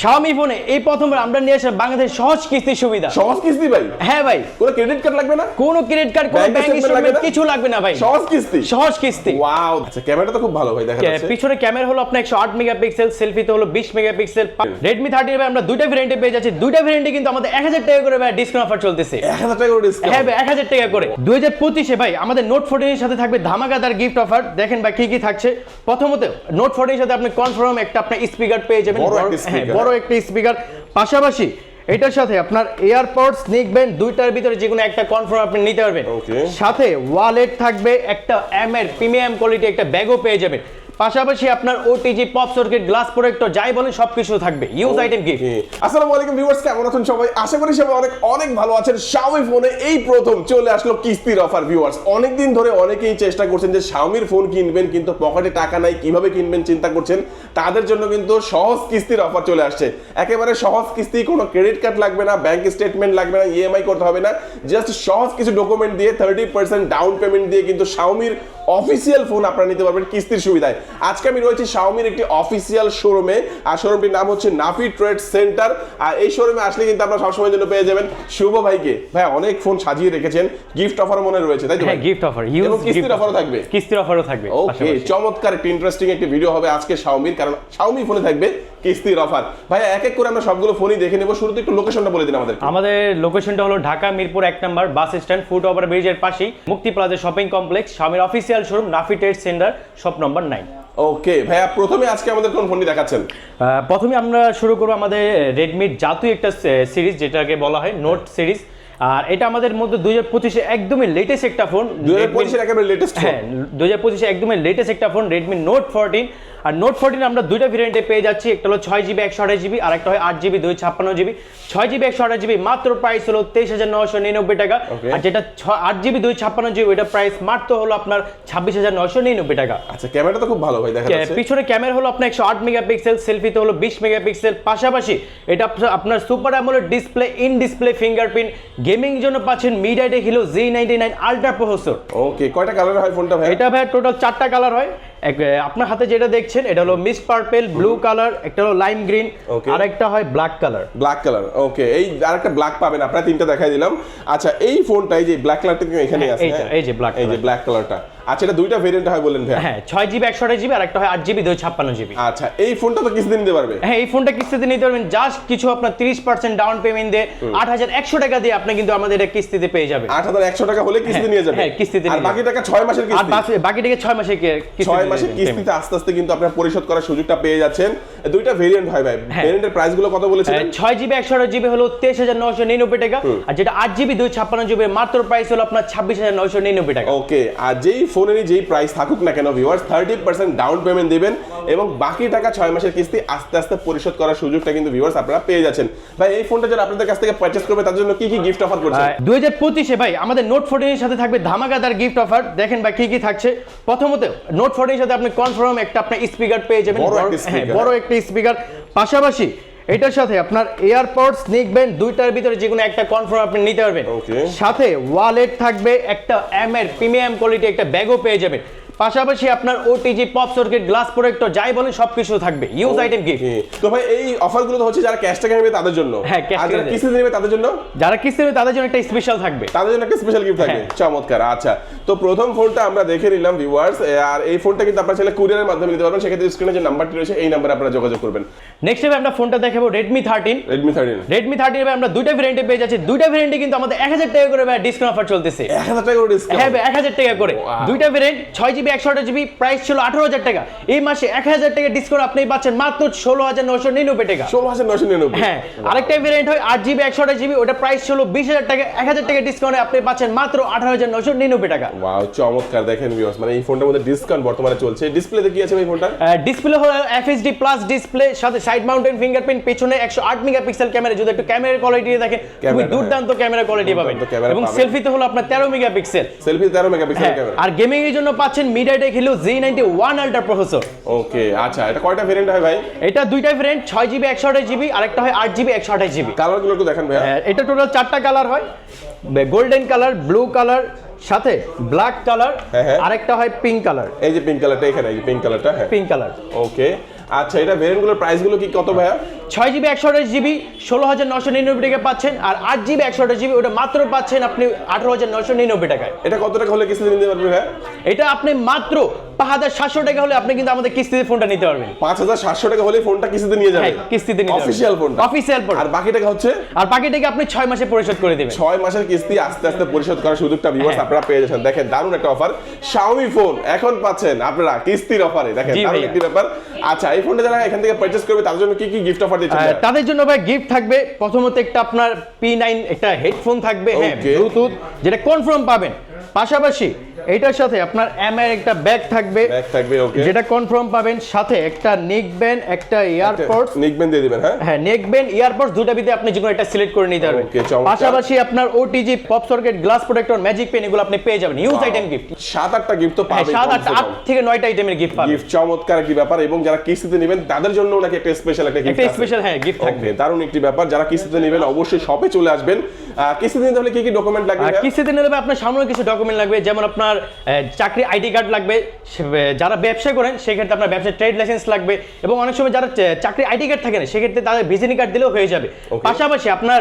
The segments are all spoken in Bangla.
Xiaomi ফোনে এই প্রথমবার আমরা নিয়ে আসলাম বাংলাদেশ সহজ কিস্তির সুবিধা। সহজ কিস্তি ভাই? হ্যাঁ ভাই। কোনো ক্রেডিট কার্ড লাগবে না? কোনো ক্রেডিট কার্ড কোনো ব্যাংক স্টেটমেন্ট? কিছু লাগবে না ভাই। সহজ কিস্তি? সহজ কিস্তি। ওয়াও আচ্ছা ক্যামেরাটা তো খুব ভালো ভাই দেখা যাচ্ছে। পিছনে ক্যামেরা হলো আপনার একশো আট মেগাপিক্সেল সেলফিতে হলো বিশ মেগাপিক্সেল রেডমি থার্টি আমরা দুইটা ভেরিয়েন্টে পেয়ে যাচ্ছি। দুইটা ভেরিয়েন্টে কিন্তু আমাদের এক হাজার টাকা করে ডিসকাউন্ট অফার চলতেছে। এক হাজার টাকা করে হ্যাঁ ডিসকাউন্ট ভাই এক হাজার টাকা করে। দুই হাজার পঁচিশে ভাই আমাদের নোট ফোর্টিনের সাথে থাকবে ধামাকাদার গিফট অফার দেখেন ভাই কি কি থাকছে। প্রথমত নোট ফোর্টিনের সাথে আপনি কনফার্ম একটা আপনার স্পিকার পেয়ে যাবেন। বড় হ্যাঁ। বড় একটি স্পিকার পাশাপাশি এটার সাথে আপনার এয়ারপডস নিকবেন দুইটার ভিতরে যে কোনো একটা কনফার্ম আপনি নিতে পারবেন। সাথে ওয়ালেট থাকবে একটা এম এর প্রিমিয়াম কোয়ালিটি একটা ব্যাগও পেয়ে যাবেন। পাশাপাশি আপনার OTG pop socket glass protector যাই বলেন সবকিছু থাকবে। ইউজ আইটেম গিফট আসসালামু আলাইকুম ভিউয়ার্স কেমন আছেন সবাই? আশা করি সবাই অনেক অনেক ভালো আছেন। Xiaomi ফোনে এই প্রথম চলে আসলো কিস্তির অফার ভিউয়ার্স অনেক দিন ধরে অনেকেই চেষ্টা করছেন যে Xiaomi ফোন কিনবেন কিন্তু পকেটে টাকা নাই কীভাবে কিনবেন চিন্তা করছেন? তাদের জন্য কিন্তু সহজ কিস্তির অফার চলে আসছে। একেবারে সহজ কিস্তি কোনো ক্রেডিট কার্ড লাগবে না ব্যাংক স্টেটমেন্ট লাগবে না ইএমআই করতে হবে না। জাস্ট সহজ কিছু ডকুমেন্ট দিয়ে থার্টি পার্সেন্ট ডাউন পেমেন্ট দিয়ে কিন্তু Xiaomi অফিসিয়াল ফোন আপনারা নিতে পারবেন কিস্তির সুবিধায়। আজকে আমি রয়েছি Xiaomi একটি অফিসিয়াল শোরুমে আর শোরুমটির নাম হচ্ছে নাফি ট্রেড সেন্টার আর এই শোরুমে আসলে কিন্তু আপনারা সবসময়ের জন্য পেয়ে যাবেন শুভ ভাইকে। ভাই অনেক ফোন সাজিয়ে রেখেছেন। গিফট অফার মনে রয়েছে তাই তো হ্যাঁ গিফট অফার কিস্তির অফারও থাকবে। কিস্তির অফারও থাকবে ওকে চমৎকার একটি ইন্টারেস্টিং একটি ভিডিও হবে আজকে শাওমির কারণ Xiaomi ফোনে থাকবে কিস্তির অফার ভাই এক এক করে আমরা সবগুলো ফোনই দেখে নেব। শুরুতে একটু লোকেশনটা বলে দিন আমাদের আমাদের লোকেশনটা হলো ঢাকা মিরপুর এক number bus stand foot over ব্রিজের পাশেই। মুক্তি প্লাজা শপিং কমপ্লেক্স স্বামীর official showroom Nafi trade center shop number nine okay ভাইয়া, প্রথমে আজকে আমাদের কোন ফোনটি দেখাচ্ছেন? প্রথমে আমরা শুরু করব আমাদের রেডমির জাতীয় একটা সিরিজ যেটাকে বলা হয় নোট সিরিজ আর এটা আমাদের মধ্যে দুই হাজার পঁচিশে একদমই লেটেস্ট একটা ফোন দুই হাজার পঁচিশের একেবারে লেটেস্ট হ্যাঁ দুই হাজার পঁচিশে একদমই লেটেস্ট একটা ফোন রেডমি নোট ফোরটিন আর নোট ফোরটিন আমরা দুইটা ভেরিয়েন্টে পেয়ে যাচ্ছি একটা হলো ছয় জিবি একশো আঠাশ জিবি আর একটা হয় আট জিবি দুই ছাপ্পান্ন জিবি ছয় জিবি একশো আঠাশ জিবি মাত্র প্রাইস হলো তেইশ হাজার নশো নিরানব্বই টাকা। আর যেটা ছ- আট জিবি দুই ছাপ্পান্ন জিবি ওইটা প্রাইস মাত্র হলো আপনার ছাব্বিশ হাজার নশো নিরানব্বই টাকা। আচ্ছা ক্যামেরাটা তো খুব ভালো ভাই দেখা যাচ্ছে। পিছনে ক্যামেরা হলো আপনার একশো আট মেগাপিক্সেল সেলফিতে হলো বিশ মেগাপিক্সেল পাশাপাশি এটা আপনার super AMOLED display in display fingerprint gaming জন্য পাচ্ছেন MediaTek Helio G ninety nine ultra processor okay কয়টা কালার হয় ফোনটা ভাই এটা ভাই টোটাল চারটা কালার হয়। আপনার হাতে যেটা দেখছেন এটা হলো মিস পার্পেল ব্লু কালার একটা হলো লাইম গ্রিন আর একটা হয় black colour black colour okay এই আরেকটা ব্ল্যাক পাবেন আপনারা তিনটা দেখাই দিলাম। আচ্ছা এই ফোনটা এই যে ব্ল্যাক কালারটা এখানে হ্যাঁ, আছে হ্যাঁ? এই যে black এই যে ব্ল্যাক কালারটা আচ্ছা এটা দুইটা ভেরিয়েন্ট হয় বলেন ভাই হ্যাঁ ছয় জিবি একশো আঠাশ জিবি আর একটা হয় আট জিবি দুই ছাপ্পান্ন জিবি আচ্ছা এই ফোনটা তো কিছুদিন নিতে পারবে। হ্যাঁ এই ফোনটা কিস্তিতে নিতে পারবেন জাস্ট কিছু আপনার তিরিশ পার্সেন্ট ডাউন পেমেন্ট দিয়ে আট হাজার একশো টাকা দিয়ে আপনি কিন্তু আমাদের এটা কিস্তিতে পেয়ে যাবেন। আট হাজার একশো টাকা হলে কিস্তি হ্যাঁ, নিয়ে যাবে। হ্যাঁ, কিস্তিতে আর বাকি টাকা ছয় মাসের আর কিস্তি। বাকি- বাকিটাকে ছয় মাসে কে- কিস্তিতে ছয় মাসের কিস্তিতে আস্তে আস্তে কিন্তু আপনার পরিশোধ করার সুযোগটা পেয়ে যাচ্ছেন। দুইটা ভেরিয়েন্ট হয় ভাই। হ্যাঁ। ভেরিয়েন্টের প্রাইসগুলো কত বলেছিলেন? জিবি জিবি হলো তেইশ হাজার নশো নিরানব্বই টাকা। আর যেটা জিবি দুই ছাপ্পান্ন জিবি মাত্র প্রাইস হলো আপনার ছাব্বিশ হাজার নশো নিরানব্বই টাকা। ওকে আর যেই ফোনেরই যেই প্রাইস থাকুক না কেন ভিউয়ার্স ডাউন পেমেন্ট দিবেন এবং বাকি টাকা ছয় মাসের কিস্তি আস্তে আস্তে পরিশোধ করার সুযোগটা কিন্তু ভিউয়ার্স আপনারা পেয়ে যাচ্ছেন। ভাই এই ফোনটা যারা আপনাদের কাছ থেকে করবে তার জন্য কি কি গিফট অফার করছেন ভাই আমাদের নোট ফোর্টিনের সাথে থাকবে ধামাকাদার গিফট অফার দেখেন ভাই কি কি থাকছে। প্রথমত নোট সাথে আপনি কনফার্ম একটা আপনার স্পিকার পেয়ে যাবেন। বড় একটা হ্যাঁ speaker, বড় একটা স্পিকার পাশাপাশি এটার সাথে আপনার এয়ারপড স্নেক ব্যান্ড দুইটার ভিতরে যে কোনো একটা কনফার্ম আপনি নিতে পারবেন। সাথে ওয়ালেট থাকবে একটা এম এর প্রিমিয়াম কোয়ালিটি একটা ব্যাগও পেয়ে যাবেন। পাশাপাশি আপনার OTG pop socket glass protector যাই বলেন সবকিছু থাকবে। ইউজ আইটেম গিফট তো ভাই এই অফারগুলো তো হচ্ছে যারা ক্যাশ টাকা নেবে তাদের জন্য? হ্যাঁ, আর যারা কিস্তি নেবে তাদের জন্য? যারা কিস্তি নেবে তাদের জন্য একটা স্পেশাল থাকবে। তাদের জন্য একটা স্পেশাল গিফট থাকবে। হ্যাঁ। চমৎকার আচ্ছা। তো প্রথম ফোনটা আমরা দেখে নিলাম ভিউয়ার্স আর এই ফোনটা কিন্তু আপনারা চাইলে কুরিয়ারের মাধ্যমে নিতে পারবেন। সেক্ষেত্রে স্ক্রিনে যে নাম্বারটি রয়েছে এই নাম্বারে আপনারা যোগাযোগ করবেন। নেক্সট টাইম আমরা ফোনটা দেখাবো Redmi thirteen Redmi thirteen Redmi thirty আমরা দুইটা ভেরিয়েন্টে পেয়ে যাচ্ছি। দুইটা ভেরিয়েন্টে কিন্তু আমাদের এক হাজার টাকা করে ডিসকাউন্ট অফার চলতেছে। এক হাজার টাকা করে ডিসকাউন্ট হ্যাঁ এক হাজার টাকা করে। দুইটা ভেরিয়েন্ট ছয় জিবি একশো আঠাশ জিবি প্রাইস ছিল আঠারো হাজার টাকা। এই মাসে এক হাজার টাকা ডিসকাউন্ট আপনি পাচ্ছেন মাত্র ষোলো হাজার নশো নিরানব্বই টাকা। ষোলো হাজার নশো নিরানব্বই। হ্যাঁ আরেকটা ভেরিয়েন্ট হয় আট জিবি একশো আঠাশ জিবি ওটা প্রাইস ছিল বিশ হাজার টাকা। এক হাজার টাকা ডিসকাউন্টে আপনি পাচ্ছেন মাত্র আঠারো হাজার নশো নিরানব্বই টাকা। ওয়াও চমৎকার। দেখেন ভিউয়ার্স মানে এই ফোনটার মধ্যে ডিসকাউন্ট বর্তমানে চলছে। ডিসপ্লেতে কি আছে ভাই ফোনটা ডিসপ্লে হলো এফএসডি প্লাস ডিসপ্লে সাথে সাইড মাউন্টেন ফিঙ্গারপ্রিন্ট পেছনে একশো আট মেগাপিক্সেল ক্যামেরা যদি একটু ক্যামেরার কোয়ালিটি দেখেন খুবই দুর্দান্ত ক্যামেরা কোয়ালিটি পাবেন। এবং। সেলফিতে হলো আপনার তেরো মেগাপিক্সেল সেলফি তেরো মেগাপিক্সেল ক্যামেরা আর গেমিং এর জন্য পাচ্ছেন MediaTek Helio G ninety one ultra processor okay আচ্ছা এটা কয়টা ভেরিয়েন্ট হয় ভাই? এটা দুইটা ভেরিয়েন্ট ছয় জিবি একশো আঠাশ জিবি আরেকটা হয় আট জিবি একশো আঠাশ জিবি কালারগুলো একটু দেখেন ভাইয়া। এটা টোটাল চারটা কালার হয়। গোল্ডেন কালার ব্লু কালার সাথে ব্ল্যাক কালার হ্যাঁ, হ্যাঁ। আরেকটা হয় পিঙ্ক কালার এই যে পিঙ্ক কালারটা এখানে এই যে পিঙ্ক কালারটা হ্যাঁ। পিঙ্ক কালার ওকে আচ্ছা এটা ভেরিয়েন্টগুলোর প্রাইসগুলো কি কত ভাইয়া? ছয় জিবি একশো আঠাশ জিবি ষোলো হাজার নশো নিরানব্বই টাকা পাচ্ছেন। আর আট জিবি একশো আঠাশ জিবি ওটা মাত্র পাচ্ছেন আপনি আঠারো হাজার নশো নিরানব্বই টাকায়। এটা কত টাকা হলে কিস্তি নিতে পারবে ভাই এটা আপনি মাত্র হাজার সাতশো টাকা হলে আপনি কিন্তু আমাদের কিস্তিতে ফোনটা নিতে পারবেন। পাঁচ হাজার সাতশো টাকা হলে ফোনটা কিস্তিতে নিয়ে যাবে। হ্যাঁ, কিস্তিতে নিতে অফিসিয়াল ফোনটা। Official phone. আর বাকি টাকা হচ্ছে? আর বাকিটাকে আপনি ছয় মাসে পরিশোধ করে দেবেন। ছয় মাসের কিস্তি আস্তে আস্তে পরিশোধ করার সুযোগটা ভিউয়ার্স হ্যাঁ। আপনারা পেয়ে যাচ্ছেন। দেখেন দারুণ একটা অফার Xiaomi ফোন এখন পাচ্ছেন আপনারা কিস্তির অফারে দেখেন দারুণ। একটি ব্যাপার। আচ্ছা এই ফোনটা যারা এখান থেকে পারচেজ করবে তাদের জন্য কি কি গিফট অফার দিচ্ছেন তাদের জন্য ভাই গিফট থাকবে প্রথমত একটা আপনার পি নাইন একটা হেডফোন থাকবে। হ্যাঁ. ব্লুটুথ যেটা কনফার্ম পাবেন। পাশাপাশি এইটার সাথে আপনার এম এর একটা ব্যাগ থাকবে। ব্যাগ থাকবে ওকে যেটা কনফার্ম পাবেন সাথে একটা নেক ব্যান্ড একটা এয়ারপোর্ট নিকবেন দিয়ে দিবেন হ্যাঁ? হ্যাঁ নেক ব্যান্ড ইয়ারপডস দুটা ভিতরে আপনি যেকোনো একটা সিলেক্ট করে নিতে পারবেন। পাশাপাশি আপনার OTG pop socket glass protector magic pen এগুলো আপনি পেয়ে যাবেন। ইউজ আইটেম গিফট সাত আটটা গিফট তো হ্যাঁ পাবেন সাত আট আট থেকে নয়টা আইটেমের গিফট পাবেন। গিফট চমৎকার একটি ব্যাপার। এবং যারা কিস্তিতে নেবেন তাদের জন্য নাকি একটা স্পেশাল একটা গিফট একটা স্পেশাল হ্যাঁ গিফট থাকবে। দারুণ একটি ব্যাপার। যারা কিস্তিতে নেবেন অবশ্যই শপে চলে আসবেন। আহ, কিস্তিতে নিতে হলে কি কি ডকুমেন্ট লাগবে? কিস্তিতে নিলে আপনার সামনে কিছু ডকুমেন্ট লাগবে যেমন আপনার চাকরি আইডি কার্ড লাগবে যারা ব্যবসা করেন সেক্ষেত্রে আপনার ব্যবসার ট্রেড লাইসেন্স লাগবে এবং অনেক সময় যারা চাকরি আইডি কার্ড থাকে না সেক্ষেত্রে তাদের ভিজিটিং কার্ড দিলেও হয়ে যাবে। পাশাপাশি আপনার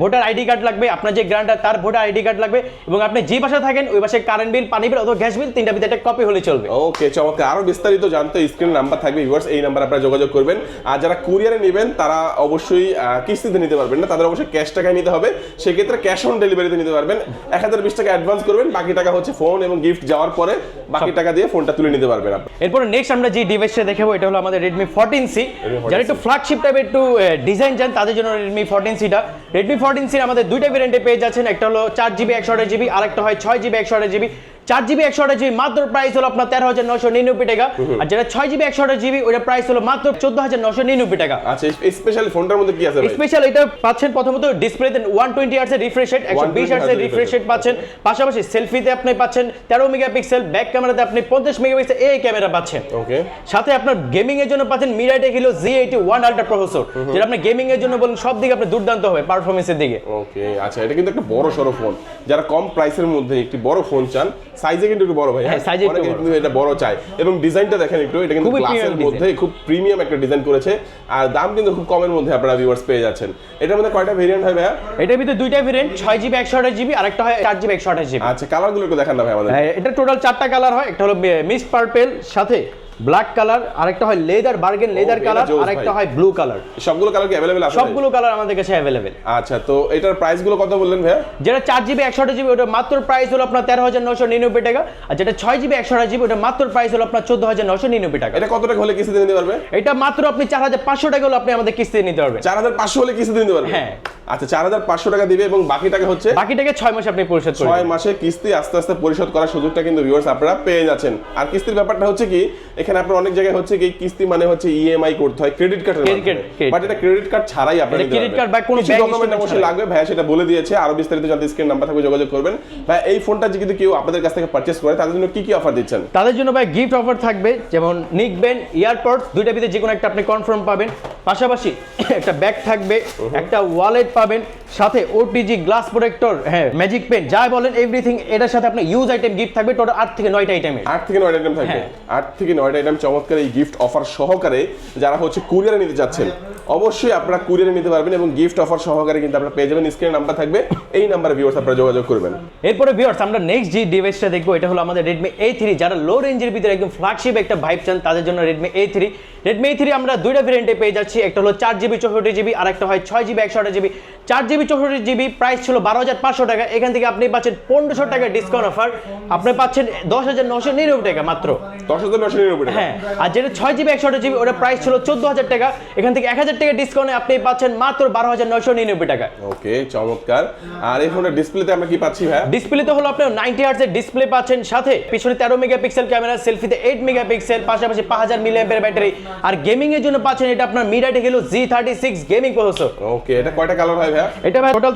ভোটার আইডি কার্ড লাগবে আপনার যে গ্রান্টার তার ভোটার আইডি কার্ড লাগবে এবং আপনি যে বাসায় থাকেন ওই বাসায় কারেন্ট বিল পানি বিল অথবা গ্যাস বিল তিনটা ভিতরে একটা কপি হলে চলবে। ওকে চমৎকার। আরও বিস্তারিত জানতে স্ক্রিন নাম্বার থাকবে ভিউয়ার্স এই নাম্বার আপনারা যোগাযোগ করবেন। আর যারা কুরিয়ারে নেবেন তারা অবশ্যই কিস্তিতে নিতে পারবেন না তাদের অবশ্যই ক্যাশ টাকায় নিতে হবে। সেক্ষেত্রে ক্যাশ অন ডেলিভারিতে নিতে পারবেন। এক হাজার বিশ টাকা অ্যাডভান্স করবেন বাকি টাকা হচ্ছে ফোন এবং গিফট যাওয়ার পরে বাকি টাকা দিয়ে ফোনটা তুলে নিতে পারবেন আপনি। এরপর নেক্সট আমরা যে ডিভাইসটা দেখাবো এটা হলো আমাদের রেডমি ফোরটিন সি যারা একটু ফ্ল্যাগশিপ টাইপের একটু ডিজাইন চান তাদের জন্য রেডমি ফোরটিন সিটা রেডমি ফোরটিন সি আমাদের দুইটা ভেরিয়েন্টে পেয়ে যাচ্ছেন। একটা হলো চার জিবি একশো আঠাশ জিবি আর একটা হয় ছয় জিবি একশো আঠাশ জিবি চার জিবি একশো আঠাশ জিবি মাত্র প্রাইস হলো আপনার তেরো হাজার নশো নিরানব্বই টাকা। আর যেটা ছয় জিবি একশো আঠাশ জিবি ওটা প্রাইস হলো মাত্র চোদ্দ হাজার নশো নিরানব্বই টাকা। আচ্ছা স্পেশাল ফোনটার মধ্যে কি আছে স্পেশাল এটা পাচ্ছেন প্রথমত ডিসপ্লেতে ওয়ান টোয়েন্টি আর্টস এর রিফ্রেশ রেট একশো বিশ 120 আর্টস এর রিফ্রেশ রেট পাচ্ছেন। পাশাপাশি সেলফিতে আপনি পাচ্ছেন তেরো মেগাপিক্সেল ব্যাক ক্যামেরাতে আপনি পঞ্চাশ মেগাপিক্সেল এই ক্যামেরা পাচ্ছেন। ওকে সাথে আপনার গেমিং এর জন্য পাচ্ছেন MediaTek Helio G eighty one ultra processor যেটা আপনি গেমিং এর জন্য বলেন সব দিকে আপনার দুর্দান্ত হবে পারফরমেন্সের দিকে। ওকে আচ্ছা এটা কিন্তু একটা বড় সড়ো ফোন যারা কম প্রাইসের মধ্যে একটি বড় ফোন চান সাইজে কিন্তু একটু বড় ভাই হ্যাঁ, size একটু কিন্তু এটা বড় চাই এবং ডিজাইনটা দেখেন একটু এটা কিন্তু গ্লাসের মধ্যে খুব প্রিমিয়াম একটা ডিজাইন করেছে। আর দাম কিন্তু খুব কমের মধ্যে আপনারা ভিউয়ার্স পেয়ে যাচ্ছেন। এটার মধ্যে কয়টা ভেরিয়েন্ট হয় ভাইয়া? এটার ভিতরে দুইটা ভেরিয়েন্ট ছয় জিবি একশো আঠাশ জিবি আর একটা হয় 4 জিবি একশো আঠাশ জিবি আচ্ছা কালারগুলো একটু দেখান না ভাই আমাদের। এটা টোটাল চারটা কালার হয়। একটা হলো মিক্স পার্পল সাথে ব্ল্যাক কালার আরেকটা হয় লেদার বার্গেন লেদার কালার জোস আর একটা ভাই। হয় ব্লু কালার সবগুলো কালার কি অ্যাভেলেবেল আছে সবগুলো কালার আমাদের কাছে অ্যাভেলেবেল আচ্ছা তো এটার প্রাইসগুলো কত বললেন ভাইয়া? যেটা চার জিবি একশো আঠাশ জিবি ওটা মাত্র প্রাইস হলো আপনার তেরো হাজার নশো নিরানব্বই টাকা। আর যেটা ছয় জিবি একশো আঠাশ জিবি ওটা মাত্র প্রাইস হলো আপনার চোদ্দ হাজার নশো নিরানব্বই টাকা। এটা কত টাকা হলে কিস্তিতে নিতে পারবে? এটা মাত্র আপনি চার হাজার পাঁচশো টাকা হলো আপনি আমাদের কিস্তি নিতে পারবেন। হাজার পাঁচশো হলে কিস্তিতে নিতে পারবে? হ্যাঁ। আচ্ছা চার হাজার পাঁচশো টাকা দিবে এবং বাকি টাকা হচ্ছে? বাকিটাকে ছয় মাসে আপনি পরিশোধ করে ছয় মাসে কিস্তি আস্তে আস্তে পরিশোধ করার সুযোগটা কিন্তু ভিউয়ার্স আপনারা পেয়ে যাচ্ছেন। আর কিস্তির ব্যাপারটা হচ্ছে কি এখানে আপনার অনেক জায়গায় হচ্ছে কি কিস্তি মানে হচ্ছে ইএমআই করতে হয় ক্রেডিট কার্ডের credit বাট এটা ক্রেডিট কার্ড ছাড়াই credit পারবেন। card বা কোনো bank ডকুমেন্ট অবশ্যই লাগবে ভাইয়া সেটা বলে দিয়েছে। আরও বিস্তারিত জানতে স্ক্রিন নাম্বার থাকবে যোগাযোগ করবেন। ভাই এই ফোনটা যদি কেউ আপনাদের কাছ থেকে পারচেজ করে তাদের জন্য কি কি অফার দিচ্ছেন? তাদের জন্য ভাই গিফট অফার থাকবে যেমন নিক বেন ইয়ারপড দুইটা ভিতরে যে কোনো একটা আপনি কনফার্ম পাবেন। পাশাপাশি একটা ব্যাগ থাকবে একটা ওয়ালেট পাবেন সাথে ওটিজি গ্লাস প্রোটেক্টর হ্যাঁ ম্যাজিক পেন যাই বলেন এভরিথিং এটার সাথে আপনার ইউজ আইটেম গিফট থাকবে টোটাল আট থেকে নয়টা আইটেমের আট থেকে নয়টা আইটেম থাকবে। হ্যাঁ। আট থেকে নয়টা আইটেম চমৎকার এই গিফট অফার সহকারে যারা হচ্ছে কুরিয়ারে নিতে যাচ্ছেন অবশ্যই আপনারা কুরিয়ারে নিতে পারবেন এবং গিফট অফার সহকারে কিন্তু আপনারা পেয়ে যাবেন। স্ক্রিনে নাম্বার থাকবে এই নাম্বারে ভিউয়ার্স আপনারা যোগাযোগ করবেন। এরপরে ভিউয়ার্স আমরা নেক্সট যে ডিভাইসটা দেখব এটা হলো আমাদের রেডমি এ থ্রি যারা লো রেঞ্জের ভিতরে একদম ফ্ল্যাগশিপ একটা ভাইব চান তাদের জন্য Redmi A three Redmi A three আমরা দুইটা ভেরিয়েন্টে পেয়ে যাচ্ছি একটা হলো চার জিবি চৌষট্টি জিবি আর একটা হয় ছয় জিবি একশো আঠাশ জিবি চার জিবি চৌষট্টি জিবি প্রাইস ছিল বারো হাজার পাঁচশো টাকা এখান থেকে আপনি পাচ্ছেন পনেরোশো টাকা ডিসকাউন্ট অফার আপনি পাচ্ছেন দশ হাজার নশো নিরানব্বই টাকা মাত্র। দশ হাজার নশো নিরানব্বই টাকা হ্যাঁ আর যেটা ছয় জিবি একশো আঠাশ জিবি ওটা প্রাইস ছিল চোদ্দ হাজার টাকা। এখান থেকে এক হাজার টাকা ডিসকাউন্টে আপনি পাচ্ছেন মাত্র বারো হাজার নশো নিরানব্বই টাকা। ওকে চমৎকার। আর এই ফোনের ডিসপ্লেতে আমরা কি পাচ্ছি ভাই ডিসপ্লেতে হলো আপনার নাইনটি হার্টস এর ডিসপ্লে পাচ্ছেন সাথে। পিছনে তেরো মেগাপিক্সেল ক্যামেরা সেলফিতে এইট মেগাপিক্সেল পাশাপাশি পাঁচ হাজার মিলিয়ামের ব্যাটারি আর গেমিং এর জন্য পাচ্ছেন এটা আপনার মিরাটে গেল G thirty six gaming processor okay এটা কয়টা কালার হয় ভাইয়া? এটা ভাই টোটাল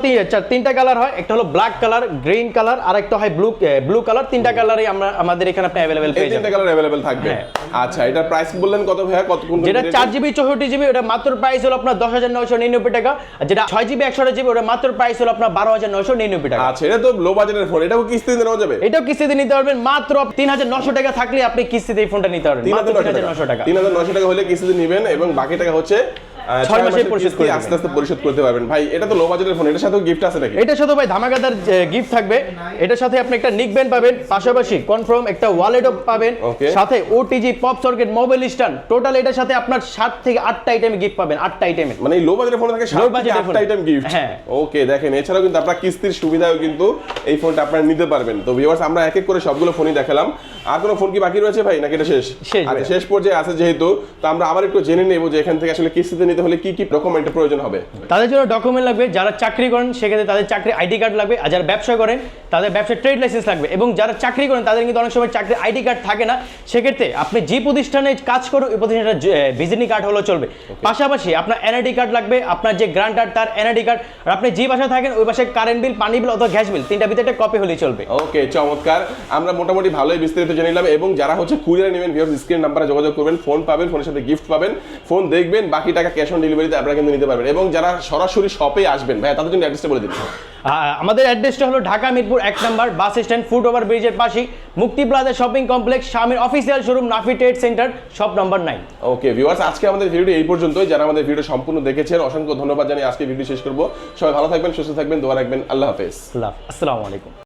তিনটা কালার হয়। একটা হলো ব্ল্যাক কালার গ্রিন কালার আর একটা হয় ব্লু ব্লু কালার তিনটা কালারই আমরা আমাদের এখানে আপনি অ্যাভেলেবেল পেয়ে তিনটা কালার অ্যাভেলেবেল থাকবে। হ্যাঁ। আচ্ছা এটা প্রাইস বললেন কত ভাইয়া? কত কোন যেটা চার জিবি চৌষট্টি জিবি ওটা মাত্র প্রাইস হলো আপনার দশ হাজার নয়শো নিরানব্বই টাকা। আর যেটা ছয় জিবি একশো জিবি ওটা মাত্র প্রাইস হলো আপনার বারো হাজার নয়শো নিরানব্বই টাকা। আচ্ছা এটা তো লো বাজেটের ফোন এটাও কিস্তিতে নেওয়া যাবে? এটাও কিস্তিতে নিতে পারবেন মাত্র তিন হাজার নশো টাকা থাকলে আপনি কিস্তিতে এই ফোনটা নিতে পারবেন তিন মাত্র হাজার নশো টাকা। তিন হাজার নশো টাকা হলে কিস্তিতে নেবেন এবং বাকি টাকা হচ্ছে ছয় মাসে পরিশোধ করে আস্তে আস্তে পরিশোধ করতে পারবেন। ভাই এটা তো লো বাজেটের ফোন এটার সাথেও গিফট আছে নাকি? এটার সাথে ভাই ধামাকাদার গিফট থাকবে। এটার সাথে আপনি একটা নিক ব্যান্ড পাবেন পাশাপাশি কনফার্ম একটা ওয়ালেটও পাবেন। সাথে OTG pop socket mobile stand total এটার সাথে আপনার সাত থেকে আটটা আইটেম গিফট পাবেন আইটেমে মানে লো বাজেটের ফোনে থাকে সাত Low থেকে budget এর আইটেম গিফট হ্যাঁ। ওকে দেখেন এছাড়াও কিন্তু আপনারা কিস্তির সুবিধাও কিন্তু এই ফোনটা আপনারা নিতে পারবেন। তো ভিউয়ার্স আমরা এক এক করে সবগুলো ফোনই দেখালাম। আর কোনো ফোন কি বাকি রয়েছে ভাই নাকি এটা শেষ? শেষ আচ্ছা শেষ পর্যায়ে আছে যেহেতু তো আমরা আবার একটু জেনে নেব যে এখান থেকে আসলে কিস্তিতে নিতে হলে কি কি ডকুমেন্টের প্রয়োজন হবে? তাদের জন্য ডকুমেন্ট লাগবে যারা চাকরি করেন সেক্ষেত্রে তাদের চাকরি আইডি কার্ড লাগবে আর যারা ব্যবসা করেন তাদের ব্যবসার ট্রেড লাইসেন্স লাগবে। এবং যারা চাকরি করেন তাদের কিন্তু অনেক সময় চাকরির আইডি কার্ড থাকে না। সেক্ষেত্রে আপনি যে প্রতিষ্ঠানে কাজ করুন ওই প্রতিষ্ঠানের ভিজিটিং কার্ড হলেও চলবে। পাশাপাশি আপনার এনআইডি কার্ড লাগবে আপনার যে গ্রান্টার তার এনআইডি কার্ড আর আপনি যে বাসায় থাকেন ওই বাসায় কারেন্ট বিল পানি বিল অথবা গ্যাস বিল তিনটা ভিতরে একটা কপি হলেই চলবে। ওকে চমৎকার। আমরা মোটামুটি ভালোই বিস্তারিত জেনে নিলাম এবং যারা হচ্ছে কুরিয়ার নেবেন ভিউয়ার্স স্ক্রিন নাম্বারে যোগাযোগ করবেন ফোন পাবেন ফোনের সাথে গিফট পাবেন ফোন দেখবেন বাকি টাকা ক্যাশ অন ডেলিভারিতে আপনারা কিন্তু নিতে পারবেন। এবং যারা সরাসরি শপে আসবেন ভাই তাদের জন্য অ্যাড্রেসটা বলে দিন। আমাদের অ্যাড্রেসটা হলো ঢাকা মিরপুর এক number bus stand foot over ব্রিজের পাশেই মুক্তি প্লাজা শপিং কমপ্লেক্স স্বামীর official showroom Nafi trade centre shop number nine okay viewers আজকে আমাদের ভিডিওটি এই পর্যন্তই। যারা আমাদের ভিডিও সম্পূর্ণ দেখেছেন অসংখ্য ধন্যবাদ জানিয়ে আজকে ভিডিও শেষ করব। সবাই ভালো থাকবেন সুস্থ থাকবেন দোয়া রাখবেন। আল্লাহ হাফেজ। আসসালামু আলাইকুম।